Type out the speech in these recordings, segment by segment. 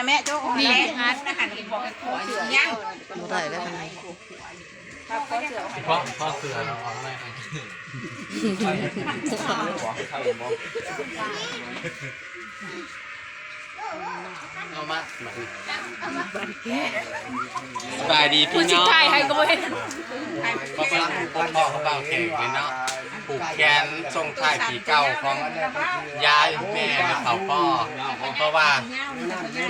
นะแม่โจ๊กนี่แม่ฮัดนะหันกินบอกให้ขอเสือยังบ่ได้แล้วทำไมครับขอเสือให้เพราะเพราะเสือเราเอาไม่เอามาสบายดีพี่น้องไทยให้ก็บ่เห็น ก็เป็นพ่อพ่อเขาเป่าแขกเลยเนาะ ผูกแขนทรงท้ายปีเก่าของยายแม่และเขาพ่อเพราะว่า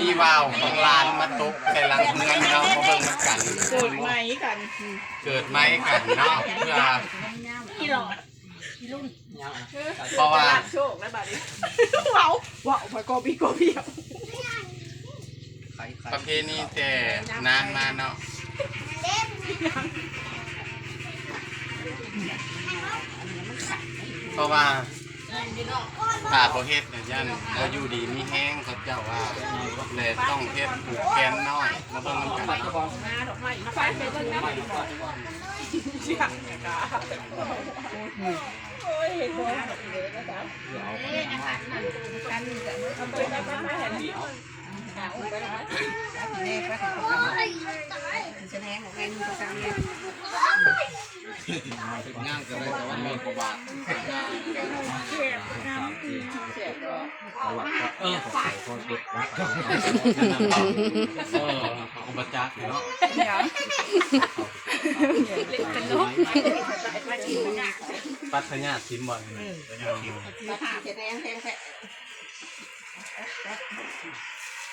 มีวาวของลานมาตุกใส่หลังเงินเรามาเบิ่งมันกัน เกิดใหมกันเกิดไหมกันเนาะเพื่อที่หลอดเพราะว่าโชคและบาดนี้ว้าวว้าวไปโกบีโกบีประเพณีแต่นานมาเนาะ เพราะว่าถ้าบ่เฮ็ดเนี่ยยันบ่อยู่ดีมีแห้งเขาเจ้าว่าเลยต้องเฮ็ดผูกแขนน้อยแล้วเบิ่งนำกันมาด อกไม้มาไฟไปเบิ่งน้ำเชี่ยกะโอ้ยเห็นบ่เลยนะจ๊ะเอาไปไปไปเห็นดิเอาไปแล้วแน่ไปถึงแสดงของแม่นี่ก็จังเนี่ยย่างก็ได้แต่ว่ามีกว่าบาทเ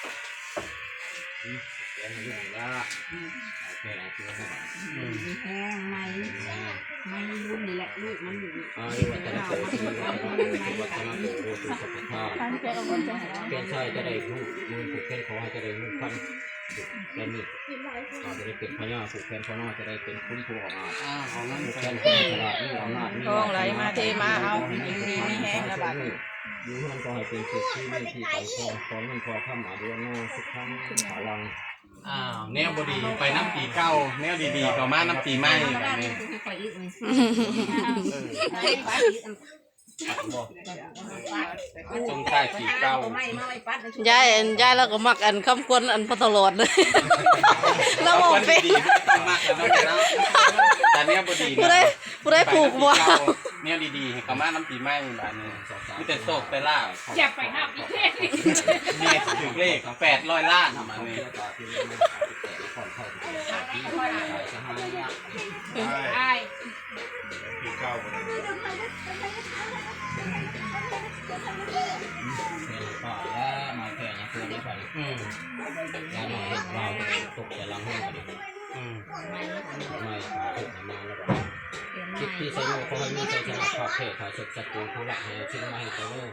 สียก็เออเอออุปจักเนาะยังเป็นนกปัทญาทิมบ่อยแห้งไม่ไม่รุ่นนี่แหละลูกมันอยู่อายุวัฒนธรรมวัฒนธรรมสุขภาพเป็นชายจะได้ลูกมือผูกแขนคอจะได้ลูกพันและนี่อาจะได้เป็นพญาผูกแขนคอน้อจะได้เป็นคุณผู้ออกอาผูกแขนคนฉลาดมีอำนาจมีทองไหลมาเทมาเอาดีดีมีแห้งระบาด อยู่มันก็ให้เป็นสุดที่ไม่ที่ไปคองของเงินคอทำอาดุโนสุขังขาลังอ้าวแนวบดีไปน้ำปีเก้า แนวดีๆก็มาน้ำปีใหม่แบบนี้ต รงใต้ปีเก้ายายอันยายแล้วก็มักอันคำควรอันพอตลอดเลยแล้วบอกคนเป็นดีๆต้องมากกันต้องนะแต่แนวบดีผู้ได้ผู้ได้ผูกบ่แนวดีๆให้เขามาน้ำปีใหม่แบบนี้มีแต่โศกแต่ล่าอย่าไปห้ามอีกเทศนี่ถึงเลขของแปดร้อยล้านประมาณนี้ไอ้ ป่าและมาแค่นะคือไม่ไปอืมยาหน่อยเห็นเราตกแต่ลังห้องกันอืมไม่ถูกมาแล้วก็คิดที่ใช้โลเขาให้มีใจชนะขอบเขตถ่ายเสร็จสกูผู้หลักให้ชิ้นมาให้เจ้าโน่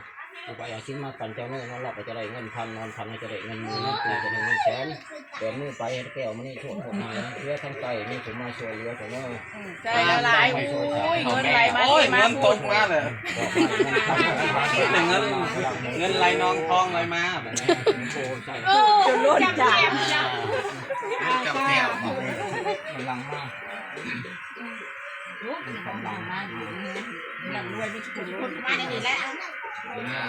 อุปยาชิ้นมาปันเจ้าโน่นอนหลับไปจะได้เงินพันนอนพันจะได้เงินหมื่นปีจะได้เงินแสนเดี๋ยวมือไปแก้วมันนี่โทษหดมาเพื่อทั้งไก่มีผมมาช่วยเหลือเจ้าโน่ใจละลายโอ้ยเงินไหลมาโอ้ยเทมาเงินตกมาเลยเงินเงินไหลนองทองไหลมาแบบนี้โอ้ใช่โอ้จับแก้มอ่ากับแก้วมันลังห้าหนังรวยไม่ถูกคนมาในนี้แหละ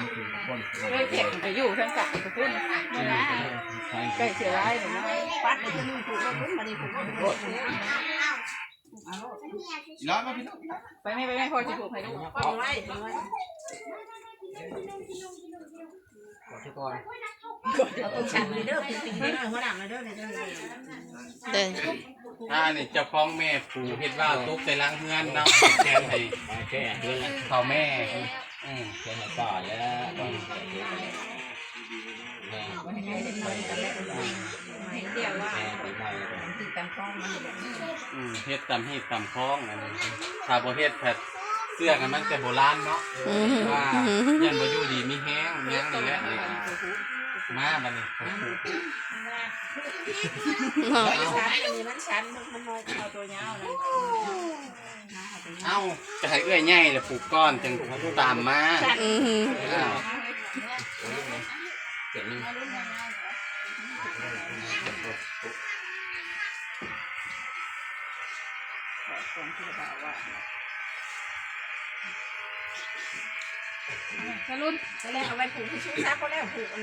คนเคยเก็บไปอยู่ทั้งกักไปพุ่นใกล้เสียร้ายเลยนะปัดไปที่นู่นถูกแล้วพุ่นมาดีถูกแล้วร้อนมาพี่น้องไปไม่ไปไม่พอจะถูกให้ลูกเอาไว้เอาไว้ขอที่ก่อนเอาตรงฉันเลยเด้อปีปีนี้หัวหนังเลยเด้อเลยเด้อเด้ออ่านี่เจ้าของแม่ปู่เฮ็ดว่าตุ๊กใส่ล้างเฮือนเนาะแทนให้ไปแค่เดือนเขาแม่ อืมแค่ป่าแล้วตอนไม่เดียวว่าแม่ไปไม่ติดตามข้อมันอืมเฮ็ดตามฮีดตามคล้องอันนี้ถ้าบ่เทศแผดเสื้อกันมันแต่โบราณเนาะว่ายันบ่อยู่ดีมีแห้งหยังนี่แหละนี่ มาบัดนี้เนาะชันอันนี้มันชันมันน้อยเอาตัวยาวเลยเอ้าจะให้เอื้อยใหญ่เดี๋ยวปลูกก้อนจึงตามมาอืมอ้าวเจ็ดนึงสรุ นแล้วเอาไว้ผูกที่ชิ้นซักก็แล้วผูกอัน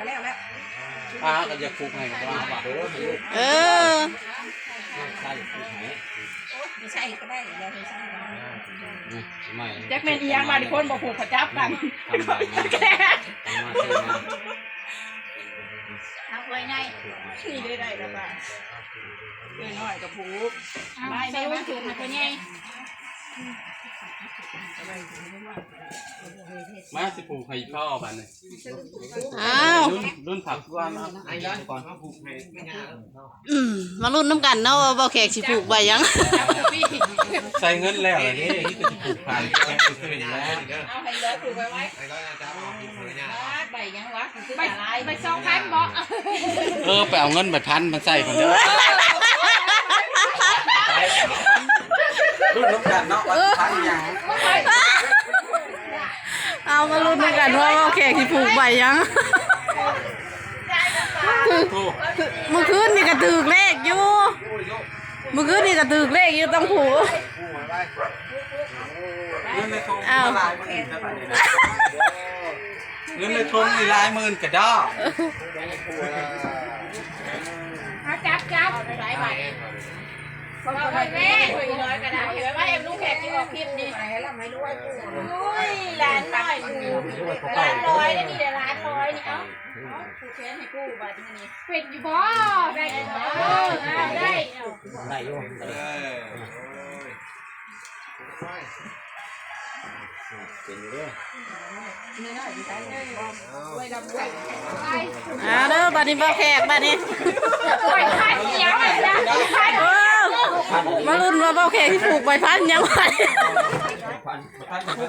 ก็แล้วแล้วป้าก็จะผูกให้กับว่าเออ ใช่ผู้หายไม่ใช่ก็ได้อย่าไปใช่ไม่แจ็คแมนอียังมาดิคนบอกผูกขจับกันทำมาทำมาใช่ไหมเอาไว้ไงนี่ได้ได้แล้วป่ะน้อยๆกับผูกไม่ไม่ว่าถูกมันเป็นไง มาสิผูกให้พ่อบัดนี้อ้าวรุ่นรุ่นผักว่ามาไอ้ย้อนก่อนเขาผูกให้ไม่ยากอืมมาลุ้นน้ำกันเนาะว่าเบาแขกสิผูกใบยัง ใส่เงินแล้วเลยนี่ที่จะผูกผ่านแค่ไปซื้อแล้วเอาให้เลยถูกไว้ไว้ไอ้ร้อยจะเอาผูกให้ยากใบยังวะคือไปอะไรไปสองพันบอกเออไปเอาเงินไปพันมาใส่คนเดียว รุ่นน้ำกันเนาะพันอย่างเอามาลุ้นน้ำกันว่าเบาแขกสิผูกใบยังถูกเมื่อคืนนี่ก็ถือเลขอยู่เมื่อคืนนี่ก็ถือเลขอยู่ต้องผูก เงินในทงลายหมื่นนะบัดนี้นะเงินในทงมีลายหมื่นกระดอกเอาจับจับหลายใบ เอาไว้แม่คุยน้อยก็ได้ไว้ไว้เอ็มลูกแขกที่ออกคลิปนี่แล้วไม่รู้ว่าอุ้ยร้านน้อยกูร้านร้อยนี่มีแต่ร้านร้อยนี่เอ้ากูเชนให้กูบัดนี้เป็ดอยู่บ่ได้อยู่บ่เออเอาได้ได้อยู่เออเป็นอยู่ด้วยอ่าเด้อบัดนี้เบาแขกบัดนี้ปล่อยพันเดียวเลยนะพันเออ มาลุ้นว่าเบาแขกสิผูกใบพันยังไงพันพันกับเพิ่น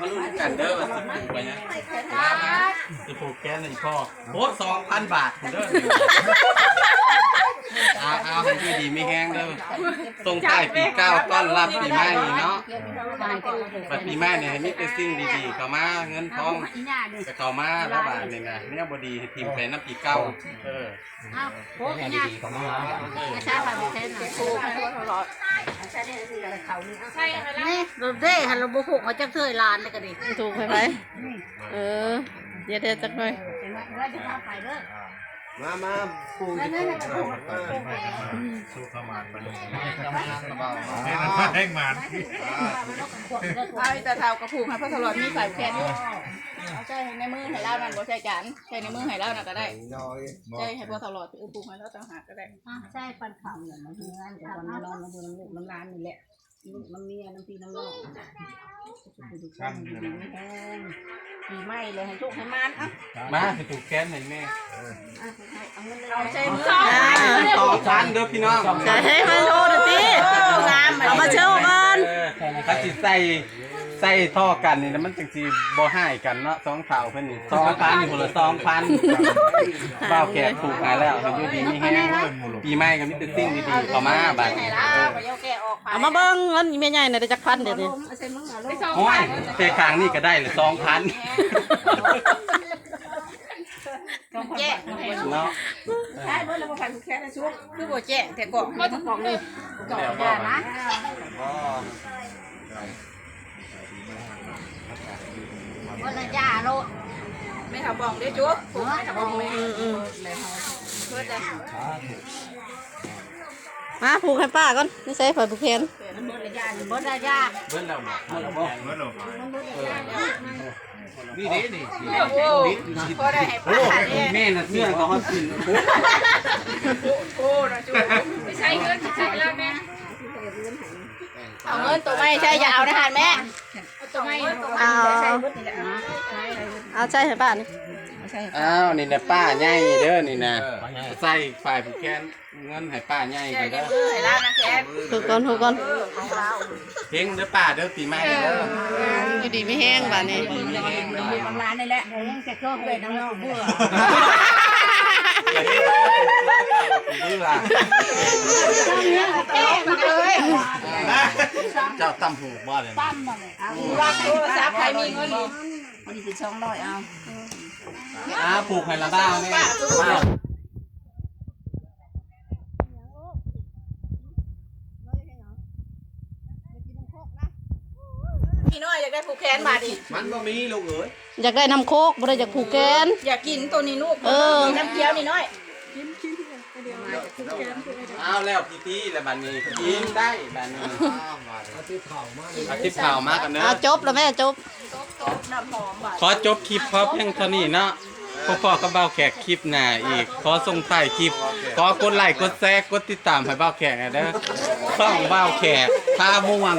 มาลุ้นกันเด้อว่าสิผูกไปนะสิผูกแก้ในพ่อโอ้สองพันบาทเด้อ เอาเอาให้ดีดีไม่แห้งเด้อส่งท้ายปีเก้าต้อนรับปีใหม่เนาะบัดปีใหม่เนี่ยให้มีแต่สิ่งดีๆเข้ามาเงินทองจะเข้ามาแล้วบาทนี่นะเนี่ยบ่ดีให้ทีมไปน้ำปีเก้าเออโอ้ยแม่เนี่ยดีๆของเราไม่ใช่ค่ะไม่ใช่หน่อยถูกใช่ไหมล่ะนี่เราได้ฮัลโหลบุกเขาจะเคยลานเลยกันดิถูกไหมไหมเออเดี๋ยวเดี๋ยวจักหน่อย เราจะพาไปเด้อมามาผูกนั่นนั่นถูกแห้งมันเอาแต่เท้ากระผูกให้พ่อตลอดมีสายแขนอยู่เอาใช่ในมือให้เล่านั่นบ่ใช่จานใช่ในมือให้เล่านั่นก็ได้น้อยใช่ให้พ่อตลอดเออผูกให้เล่าต่างหากก็ได้ใช่ปันเข่าเนี่ยมันเพื่อนแต่คนนอนมาดูน้ำลูกน้ำร้านนี่แหละ ลูกน้ำเมียน้ำปีน้ำนองดูกันดีไม่แห้งปีใหม่เลยให้ทุกให้มันอะมาให้ถูกแก้นให้แม่เอาเงินเลยเอาใช่มืออ่าต่อพันเด้อพี่น้องจะให้มาโชว์หน่อยสิงามเอามาโชว์ก่อนเออถ้าสิใส่ ใส่ท่อกันนี่นะมันจังสิบ่ให้กันเนาะสองเท่าเพิ่นนี่2,000คนละ2,000เบ้าแก่ถูกหายแล้วให้อยู่ดีมีแฮงปีใหม่ก็มีแต่สิ่งดีๆเข้ามาบัดให้นี้ละเออไปโยกแกออกไปเอามาเบิ้งเงินแม่ใหญ่น่ะได้จักพันเดี๋ยวนี้เอาใส่มึงเอาลูกโอ้ยเตะข้างนี่ก็ได้เลย2,000แจ้งเนาะใช่เมื่อเราไปผูกแขนนะชุกคือบ่แจ้งแต่ก่อนก็จะบอกเลยก่อนอย่านะ ว่าละจ้าโลดไม่ทำบบองได้จุ๊บผูกไม่ทำบบองเลยอืมอืมเพื่อจะมาผูกให้ป้าก่อนนี่ใส่ฝอยผูกแขนบ่ละจ้าบ่ละจ้าเบิ่นแล้วบ่เบิ่นแล้วบ่เมื่อหลงนี่นี่นี่โอ้พอได้ให้ป้าเนี่ยแม่น่ะเสื้อก็ฮอดสินโอ้นะจุ๊บไม่ใช่เงินใช่แล้วแม่เอาเงินตัวไม่ใช่อย่าเอานะฮะแม่ ตัวไม่ตัวไม่เอาใช่เงินนี่แหละเอาใส่ให้ป้านี่อ้าวนี่นะป้าใหญ่เด้อนี่นะใส่ฝ่ายผู้แค้นเงินให้ป้าใหญ่ใช่ไปในเด้อมือให้ล่านะแกถูกก่อนถูกก่อนเฮงเด้อป้าเด้อปีใหม่เด้ออยู่ดีไม่แห้งบ้านนี้บางร้านนี่แหละยังจะโชคเลยน้องๆเบื่อ เบื่อแจ้งเลยเจ้าตำหูบ่เลยตั้มมาเลยเอารับโทรศัพท์ใครมีเงินมันนี่เป็นสองร้อยเอาอ้าผูกให้ละบ้าแม่ ได้ผูกแขนบาดอีกมันบ่มีลูกเอ้ยอยากได้น้ำโคกบ่ได้อยากผูกแกน อยากกินตัวนี้ลูกเออ น้ำเกี๊ยวนี่น้อยเอาแล้วพี่ตี้แล้วบัดนี้กินได้บัดนี้อาทิตย์ข่าวมากันเด้อเอาจบแล้วแม่จบน้ำหอมบาดขอจบคลิปพอเพียงเท่านี้เนาะพ่อพ่อก็เบาแขกคลิปหน้าอีก ขอส่งท้ายคลิป ขอกดไลค์กดแชร์กดติดตามให้เบาแขกหน่อยเด้อช่องเบาแขกพาม่วง